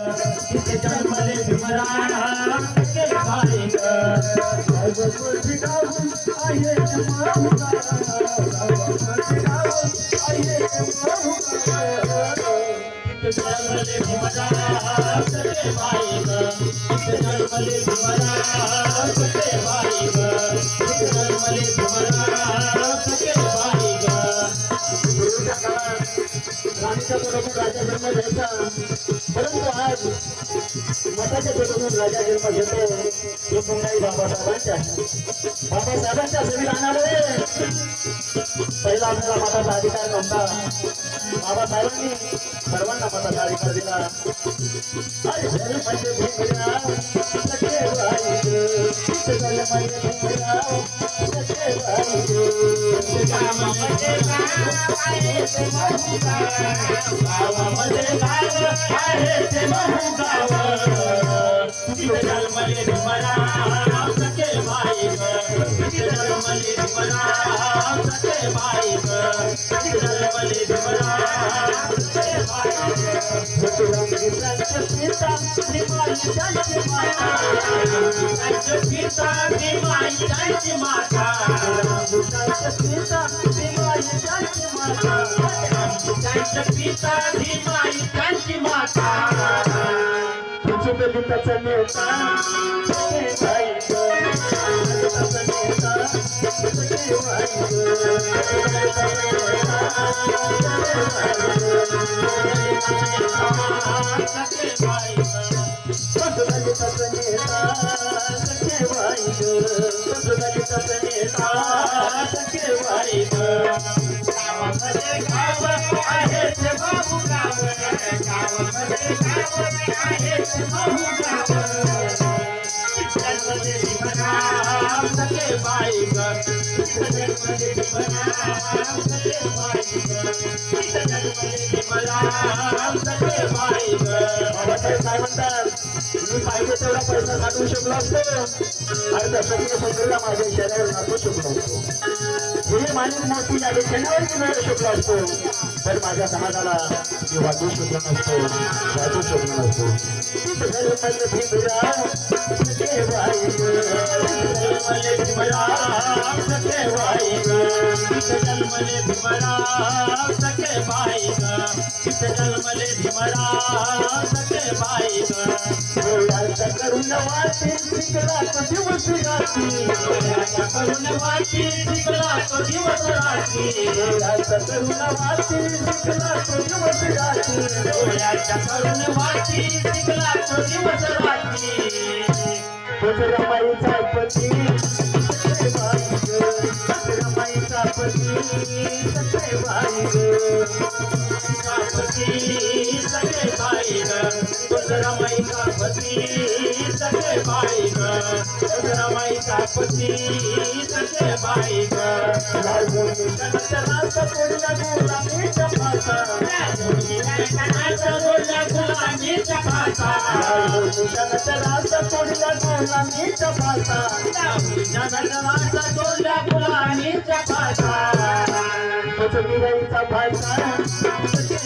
जन्मले भीमराया सखे भाई ग जन्मले भीमराया सखे भाई जन्मले भीमराया भाई राणीच्या बरोबर राजा जन्म घ्यायचा परंतु आज मताच्या बरोबर राजा जन्म घेतो तो पुन्हा बाबासाहेबांच्या बाबासाहेबांच्या संविधानामध्ये पहिला आपल्याला मताचा अधिकार नव्हता बाबासाहेबांनी सर्वांना मताचा अधिकार दिला अरे सखे सखे गावामध्ये गाव आहे ते महू गाव. तिथे जन्मले मला सखे भाई ग. तिथे जन्मले भीमराव सखे भाई ग. तिथे जन्मले भीमराव सखे भाई ग. त्यांच्या पिता श्रीमाई त्यांची माता त्यांचे नेता नेता सखे नेता सखे गावामध्ये गाव आहे पाहिजे तेवढा पैसा साठवू शकलो असतो आणि दशकीय पंधरा माझ्या शरीरावर नाचू शकलो असतो हे माणूस मोठी झाली शरीरावर मिळवू शकलो असतो. तर माझ्या समाजाला मी वाटू शकलो नसतो वाटू शकलो नसतो जन्मले भीमराव सखे भाई ग. जन्मले भीमराव सखे बाई ग बाई ग जन्मले भीमराव सखे बाई ग डोळ्याचा करुण वाटे शिकला तो दिवस रात्री डोळ्याच्या करून वाची शिकला तो दिवस रात्री डोळ्याचा करुण वाटे शिकला तो दिवस रात्री डोळ्याच्या करून शिकला तो दिवस रात्री रमाईचा पती रमाईचा पती सखे बाई ग पती सखे बाई ग रमाईचा पती सखे बाई ग रमाईचा पती सखे बाई ग लाल मोठी कनकच्या नाचा पोडला गुलामीच्या चपात लाल मोठी कनकच्या नाचा पोडला गुलामीच्या पाता तोच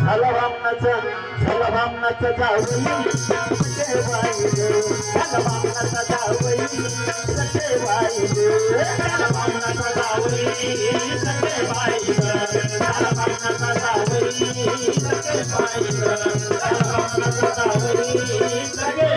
झालं बामणाचं झालं बामणाचं जावई सखे बाई ग झालं जावई सखे बाई जावई सखे बाई जावई सखे बाई